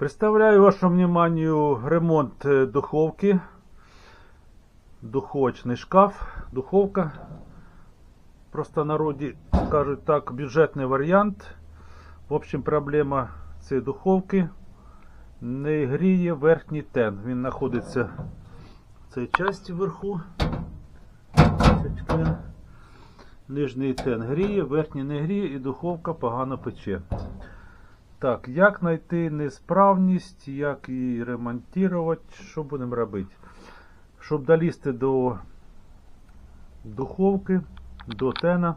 Представляю вашему вниманию ремонт э, духовки. Духовочний шкаф, духовка. Просто народі кажуть так, бюджетний варіант. В общем, проблема цієї духовки не гріє верхній тен. Він знаходиться в цій часті вверху. Нижній тен гріє, верхній не гріє і духовка погано пече. Так, як знайти несправність, як її ремонтувати, що будемо робити? Щоб долізти до духовки, до тена,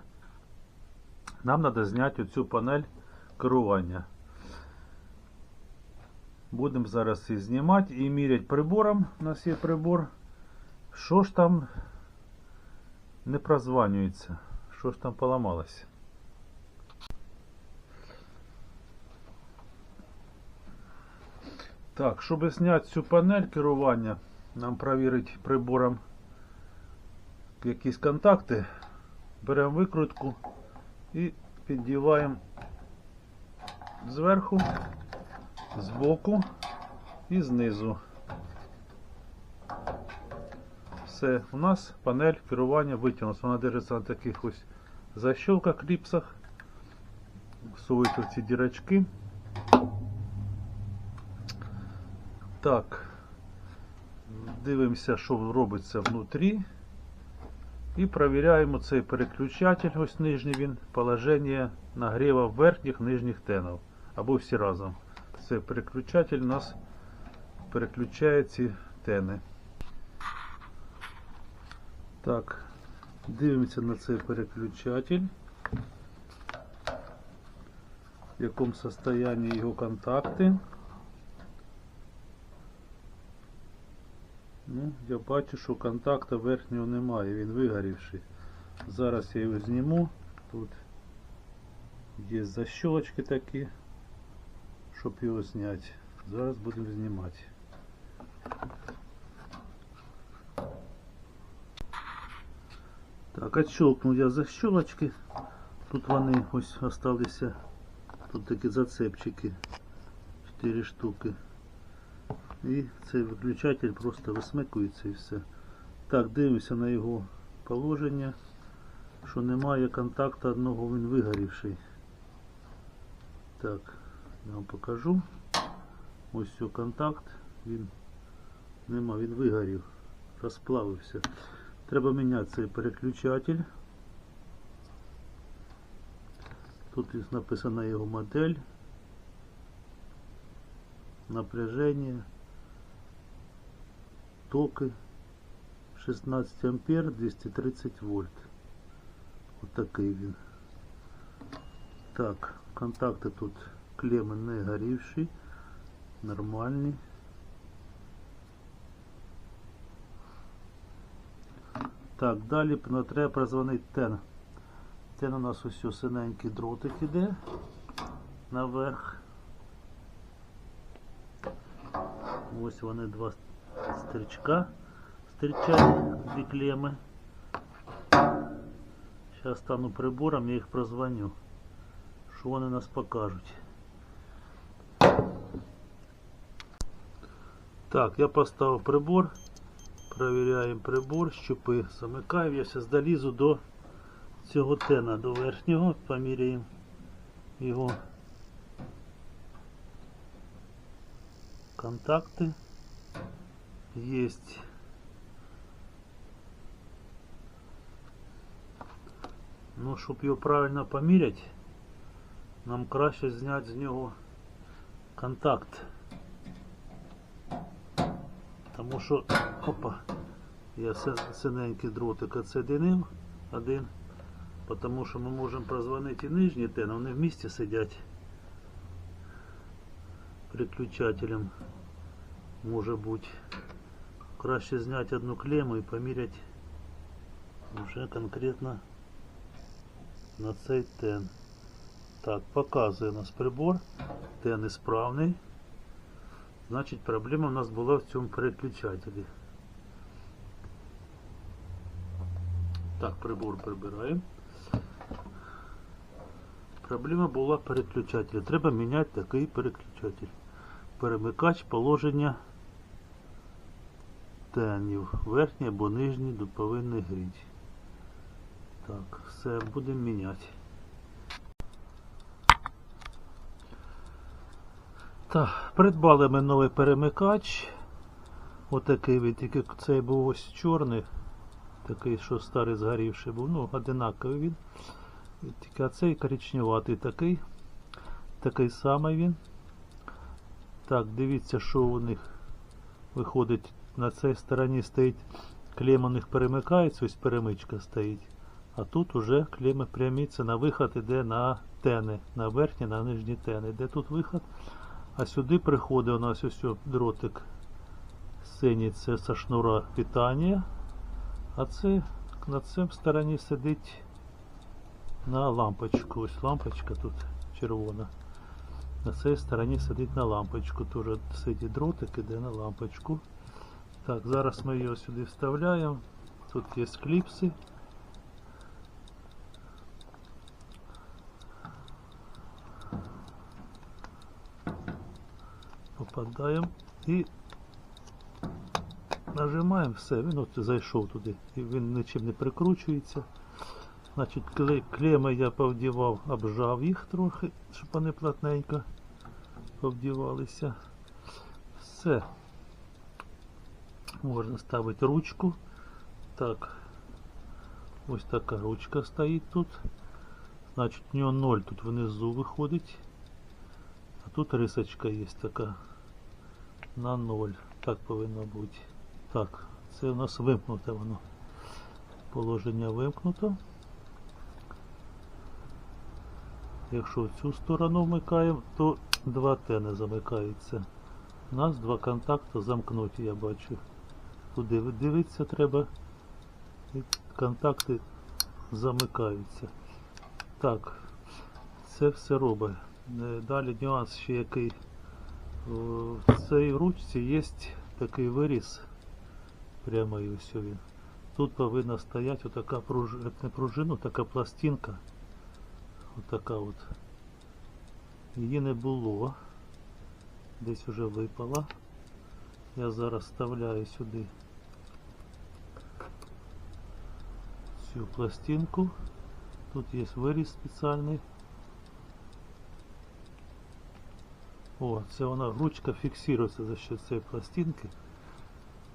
нам треба зняти оцю панель керування. Будемо зараз її знімати і міряти прибором. У нас є прибор. Що ж там не прозванюється? Що ж там поламалося? Так, щоб зняти цю панель керування, нам перевірити прибором якісь контакти. Беремо викрутку і піддіваємо зверху, збоку і знизу. Все, у нас панель керування витягнулася. Вона держиться на таких ось защелках, кліпсах. Всовуйте в ці дірочки. Так, дивимося, що робиться внутрі. І перевіряємо цей переключатель, ось нижній він, положення нагріва верхніх нижніх тенів. Або всі разом. Цей переключатель у нас переключає ці тени. Так, дивимося на цей переключатель. В якому состоянии його контакти. Ну, я бачу, що контакта верхнього немає, він вигорівший. Зараз я його зніму. Тут є защолочки такі, щоб його зняти. Зараз будемо знімати. Так, отщелкнув я защолочки. Тут вони ось осталися. Тут такі зацепчики. 4 штуки. І цей виключатель просто висмикується і все. Так, дивимося на його положення, що немає контакту одного, він вигорівший. Так, я вам покажу. Ось все контакт, він нема, він вигорів, розплавився. Треба міняти цей переключатель. Тут написана його модель. Напряжение токи 16 ампер 230 вольт. Отакий він. Так, контакти тут клеми не горівші, нормальні. Так, далі треба прозвонити тен. Тен у нас ось синенький дротик іде наверх. Ось вони два стрічка стирчать, дві клеми. Зараз стану прибором, я їх прозвоню. Що вони нас покажуть. Так, я поставив прибор. Провіряємо прибор, щупи замикаю. Я зараз долізу до цього тена, до верхнього, поміряємо його контакти. Есть Ну, щоб його правильно поміряти, нам краще зняти з нього контакт. Тому що, опа, я синенький дротик отсоединив один, тому що ми можемо прозвонити і нижні тен, вони в місті сидять переключателем може бути. Краще зняти одну клему і поміряти вже конкретно на цей тен. Так, показує у нас прибор, тен ісправний. Значить проблема у нас була в цьому переключателі. Так, прибор прибираємо. Проблема була переключателя. Треба міняти такий переключатель. перемикач положення тенів. Верхній або нижній до- повинні гріти. Так, все, будемо міняти. Так, придбали ми новий перемикач. Отакий він, тільки цей був ось чорний. Такий, що старий згорівший був. Ну, одинаковий він. Тільки цей коричневатий такий. Такий самий він. Так, дивіться, що у них виходить. На цій стороні стоїть клема них перемикається, ось перемичка стоїть. А тут уже клеми прямі, це на виход іде на тени, на верхні, на нижні тени. Де тут виход? А сюди приходить у нас ось дротик синій, це со шнура питання. А це на цій стороні сидить на лампочку. Ось лампочка тут червона. На цій стороні сидить на лампочку. Теж сидить дротик, іде на лампочку. Так, зараз ми його сюди вставляємо. Тут є кліпси. Попадаємо і нажимаємо все, він от зайшов туди. І він нічим не прикручується. Значить, клеми я повдівав, обжав їх трохи, щоб вони плотненько повдівалися. Все. Можна ставити ручку. Так. Ось така ручка стоїть тут. Значить, у нього 0 тут внизу виходить. А тут рисочка є така. На 0. Так повинно бути. Так, це у нас вимкнуте воно. Положення вимкнуто. Якщо в цю сторону вмикаємо, то два Т не замикаються. У нас два контакти замкнуті, я бачу. Туди ви- дивитися треба. І контакти замикаються. Так, це все робить. Е, Далі нюанс ще який. В цій ручці є такий виріз. Прямий ось він. Тут повинна стояти отака пружина, не пружина, така пластинка. Отака от. Її не було. Десь вже випала. Я зараз вставляю сюди цю пластинку. Тут є виріз спеціальний. О, це вона ручка фіксується за счет цієї пластинки.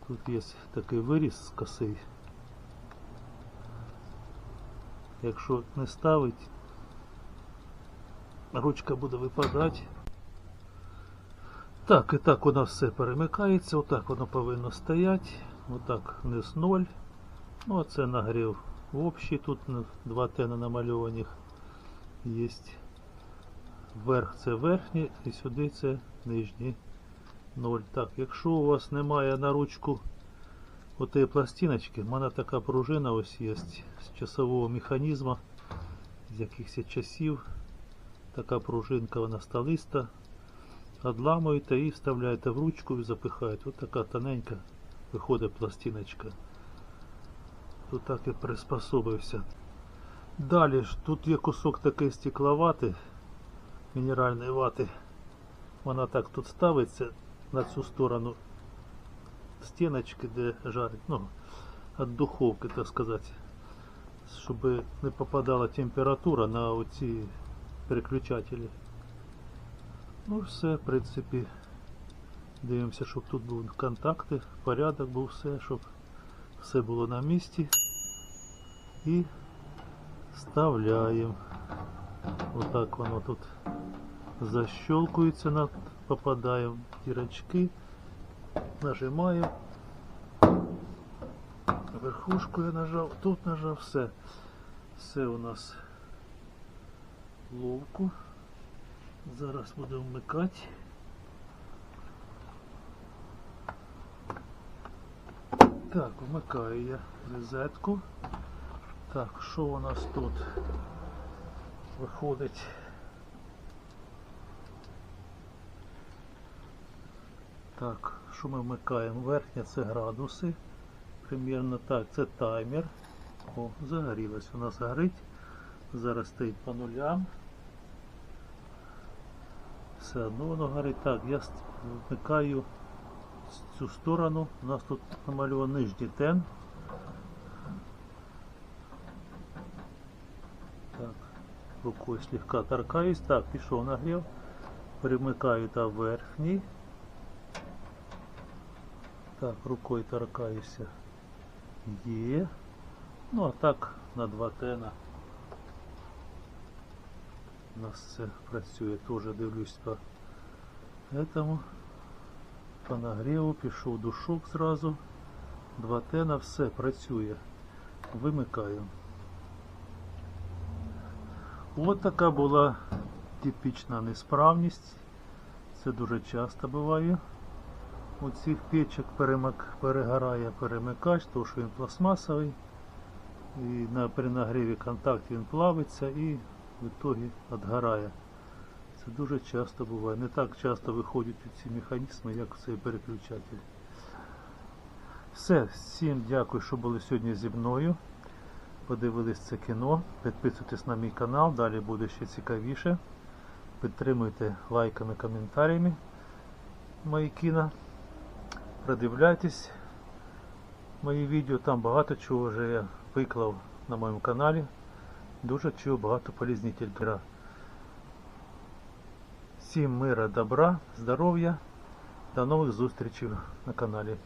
Тут є такий виріз косий. Якщо не ставить, ручка буде випадати. Так, і так воно все перемикається, отак воно повинно стояти. Отак вниз 0. Ну, а це нагрів общий, тут два тени намальованих є. Вверх це верхній і сюди це нижній 0. Так, якщо у вас немає на ручку отої пластиночки, в мене така пружина ось є з часового механізму, з якихось часів. Така пружинка вона сталиста. Одламуєте і вставляєте в ручку і запихаєте. Ось така тоненька виходить пластиночка. Тут так і приспособився. Далі ж тут є кусок такий стекловати, мінеральної вати. Вона так тут ставиться на цю сторону стіночки, де жарить, ну, від духовки, так сказати, щоб не попадала температура на оці переключателі. Ну все, в принципі, дивимося, щоб тут були контакти, порядок був все, щоб все було на місці. І вставляємо. Отак воно тут защелкується, на, попадає в дірочки. Нажимаємо. Верхушку я нажав, тут нажав, все. Все у нас ловко. Зараз будемо вмикати. Так, вмикаю я розетку. Так, що у нас тут виходить? Так, що ми вмикаємо? Верхня це градуси. Примірно так, це таймер. О, загорілось. У нас горить. Зараз стоїть по нулям. все одно воно горить. Так, я вмикаю цю сторону. У нас тут намальовано нижній тен. Так, рукою слегка торкаюсь. Так, пішов нагрів. Примикаю та верхній. Так, рукою торкаюся. Є. Ну а так на два тена. У нас це працює, теж дивлюсь по этому. По нагріву пішов душок зразу. Два тена, все працює. Вимикаю. От така була типічна несправність. Це дуже часто буває. У цих печок перегорає перемикач, тому що він пластмасовий. І на, при нагріві контакт він плавиться і в итоге відгорає. Це дуже часто буває. Не так часто виходять ці механізми, як цей переключатель. Все, всім дякую, що були сьогодні зі мною. Подивились це кіно. Підписуйтесь на мій канал, далі буде ще цікавіше. Підтримуйте лайками, коментарями мої кіно. Продивляйтесь мої відео, там багато чого вже я виклав на моєму каналі. Дуже чого багато полізнітель. Всім мира, добра, здоров'я. До нових зустрічей на каналі.